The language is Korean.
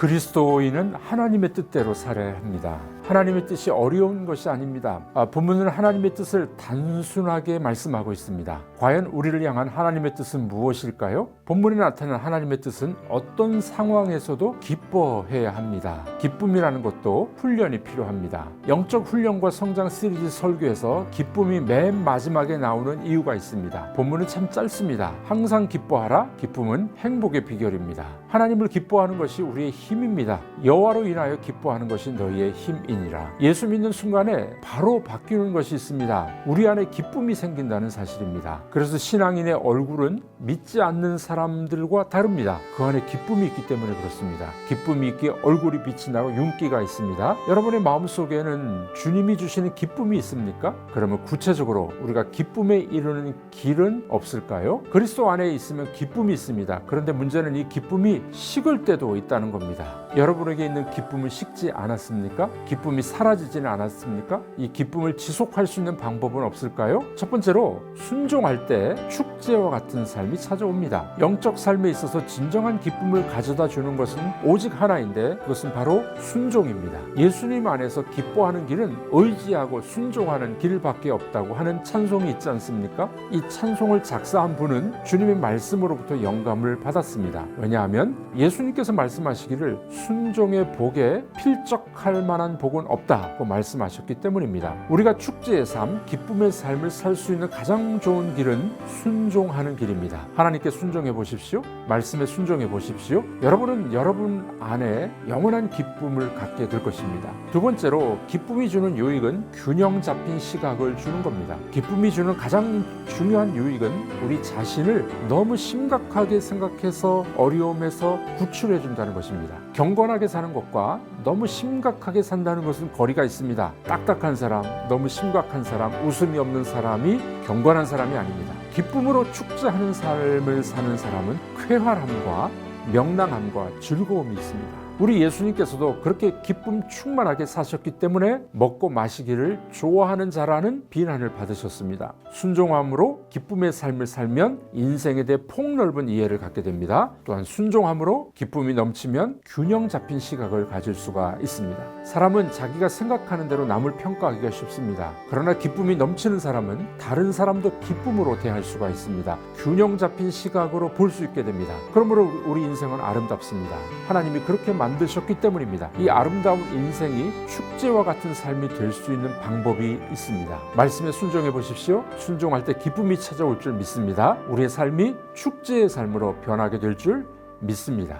그리스도인은 하나님의 뜻대로 살아야 합니다. 하나님의 뜻이 어려운 것이 아닙니다. 아, 본문은 하나님의 뜻을 단순하게 말씀하고 있습니다. 과연 우리를 향한 하나님의 뜻은 무엇일까요? 본문에 나타난 하나님의 뜻은 어떤 상황에서도 기뻐해야 합니다. 기쁨이라는 것도 훈련이 필요합니다. 영적 훈련과 성장 시리즈 설교에서 기쁨이 맨 마지막에 나오는 이유가 있습니다. 본문은 참 짧습니다. 항상 기뻐하라. 기쁨은 행복의 비결입니다. 하나님을 기뻐하는 것이 우리의 힘입니다. 여호와로 인하여 기뻐하는 것이 너희의 힘이니 라. 예수 믿는 순간에 바로 바뀌는 것이 있습니다. 우리 안에 기쁨이 생긴다는 사실입니다. 그래서 신앙인의 얼굴은 믿지 않는 사람들과 다릅니다. 그 안에 기쁨이 있기 때문에 그렇습니다. 기쁨이 있기에 얼굴이 빛이 나고 윤기가 있습니다. 여러분의 마음속에는 주님이 주시는 기쁨이 있습니까? 그러면 구체적으로 우리가 기쁨에 이르는 길은 없을까요? 그리스도 안에 있으면 기쁨이 있습니다. 그런데 문제는 이 기쁨이 식을 때도 있다는 겁니다. 여러분에게 있는 기쁨은 식지 않았습니까? 기쁨이 사라지지는 않았습니까? 이 기쁨을 지속할 수 있는 방법은 없을까요? 첫 번째로 순종할 때 축제와 같은 삶이 찾아옵니다. 영적 삶에 있어서 진정한 기쁨을 가져다 주는 것은 오직 하나인데 그것은 바로 순종입니다. 예수님 안에서 기뻐하는 길은 의지하고 순종하는 길밖에 없다고 하는 찬송이 있지 않습니까? 이 찬송을 작사한 분은 주님의 말씀으로부터 영감을 받았습니다. 왜냐하면 예수님께서 말씀하시기를 순종의 복에 필적할 만한 복은 없다고 말씀하셨기 때문입니다. 우리가 축제의 삶, 기쁨의 삶을 살 수 있는 가장 좋은 길은 순종하는 길입니다. 하나님께 순종해 보십시오. 말씀에 순종해 보십시오. 여러분은 여러분 안에 영원한 기쁨을 갖게 될 것입니다. 두 번째로 기쁨이 주는 유익은 균형 잡힌 시각을 주는 겁니다. 기쁨이 주는 가장 중요한 유익은 우리 자신을 너무 심각하게 생각해서 어려움에서 구출해 준다는 것입니다. 경건하게 사는 것과 너무 심각하게 산다는 것은 거리가 있습니다. 딱딱한 사람, 너무 심각한 사람, 웃음이 없는 사람이 경건한 사람이 아닙니다. 기쁨으로 축제하는 삶을 사는 사람은 쾌활함과 명랑함과 즐거움이 있습니다. 우리 예수님께서도 그렇게 기쁨 충만하게 사셨기 때문에 먹고 마시기를 좋아하는 자라는 비난을 받으셨습니다. 순종함으로 기쁨의 삶을 살면 인생에 대해 폭넓은 이해를 갖게 됩니다. 또한 순종함으로 기쁨이 넘치면 균형 잡힌 시각을 가질 수가 있습니다. 사람은 자기가 생각하는 대로 남을 평가하기가 쉽습니다. 그러나 기쁨이 넘치는 사람은 다른 사람도 기쁨으로 대할 수가 있습니다. 균형 잡힌 시각으로 볼 수 있게 됩니다. 그러므로 우리 인생은 아름답습니다. 하나님이 그렇게 만드셨기 때문입니다. 이 아름다운 인생이 축제와 같은 삶이 될 수 있는 방법이 있습니다. 말씀에 순종해 보십시오. 순종할 때 기쁨이 찾아올 줄 믿습니다. 우리의 삶이 축제의 삶으로 변하게 될 줄 믿습니다.